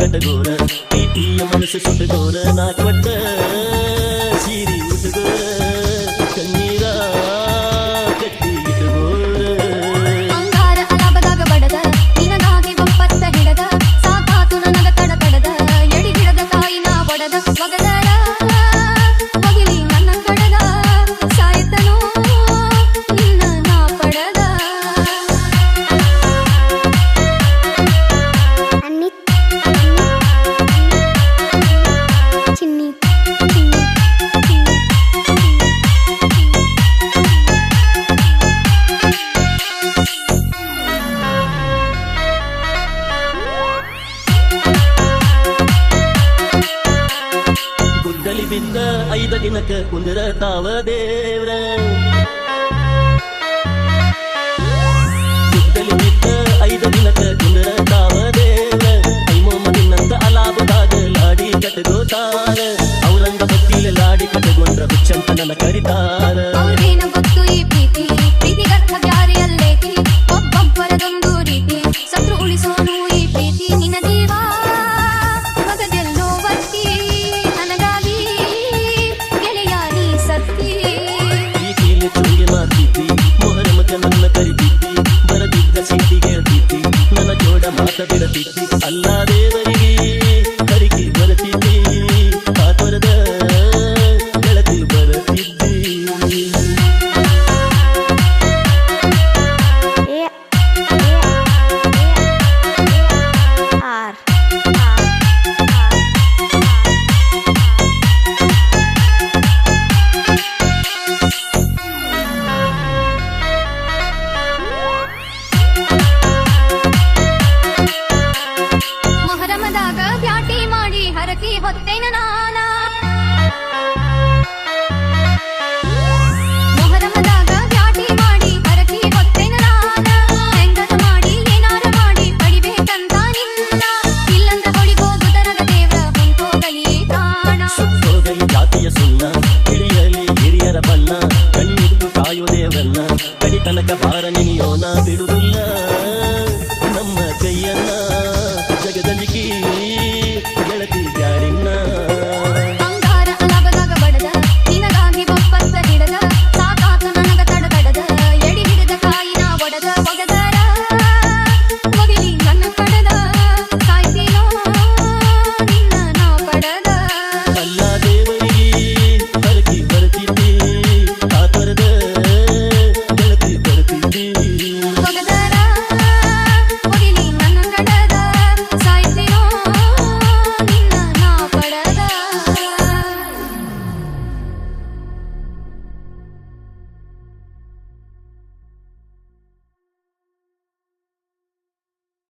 கண்ட கோர தீட்டிய மனசு சுட்டு கோர நாக்கு ಬಿದ್ದ ಐದ ದಿನಕ್ಕೆ ಕುಂದಿರ ತಾವ ದೇವ್ರ ಐದ ದಿನಕ್ಕೆ ಕುಂದಿರ ತಾವ ದೇವ್ರ. ಐಮೊಮ್ಮ ಅಲಾಭದಾಗ ಲಾಡಿ ಕಟ್ಟಗೋತಾರ ಅವರಂದ ಭಕ್ತಿಯ ಲಾಡಿ ಕಟ್ಟಗೊಂಡ್ರ ಬಿಚ್ಚಂತ ನನ್ನ ಕರಿತಾರ. ಗೊತ್ತು ಈ ಪ್ರೀತಿ? பிடிக்கும் அல்லா தேவரி తనక పారని యోనా విడుదు